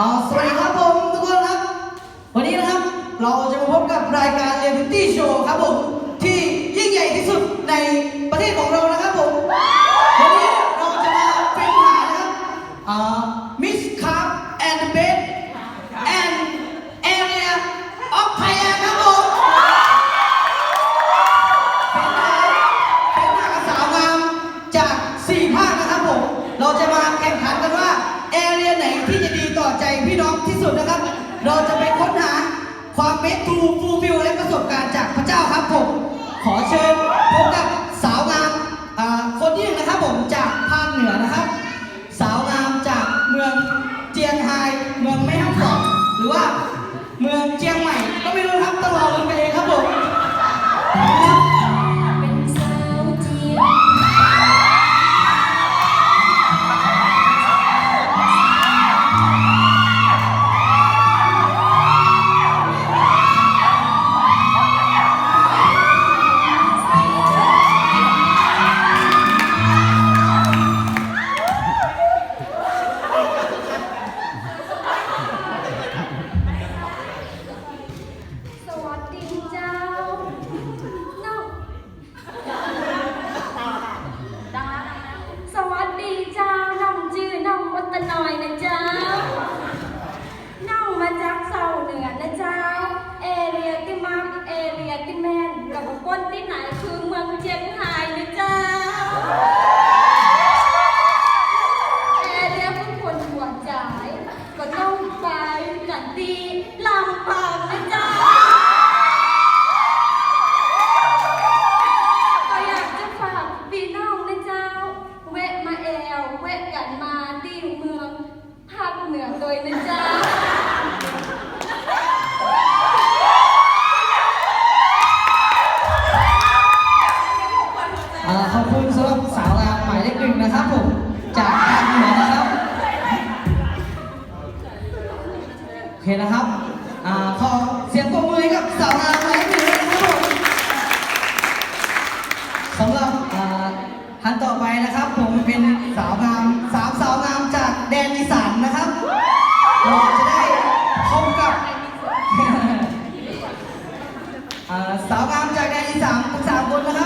อ่าสวัสดีครับผมทุกคนครับ วันนี้นะครับเราจะมาพบกับรายการเรียนตี้โชว์ครับผม ที่ยิ่งใหญ่ที่สุดใน ใจพี่น้องที่สุดนะครับ เราจะไปค้นหาความเมตตูฟูลฟิลและประสบการณ์จากพระเจ้าครับผม ขอเชิญพบกับสาวงามคนที่หนึ่งนะครับผมจาก บคนที่ไหนคือเมืองเชียงรายนะเจ้าเอเรียเป็นคนหัวใจก็ต้องไปกันดีลำปางนะเจ้า ก็อยากจะฝากพี่น้องนะเจ้า แวะมาแอวแวะกันมาที่เมืองภาคเหนือโดยนะเจ้า นึ่งนะครับผม จากภาคเหนือนะครับ โอเคนะครับอ่าขอเสียงปรบมือกับสาวงามไม้หนึ่งนะครับผมสำหรับอ่าท่านต่อไปนะครับ ผมเป็นสาวงามสามสาวงามจากแดนอีสานนะครับเราจะได้พบกับ อ่าสาวงามจากแดนอีสานทั้งสามคนนะครับ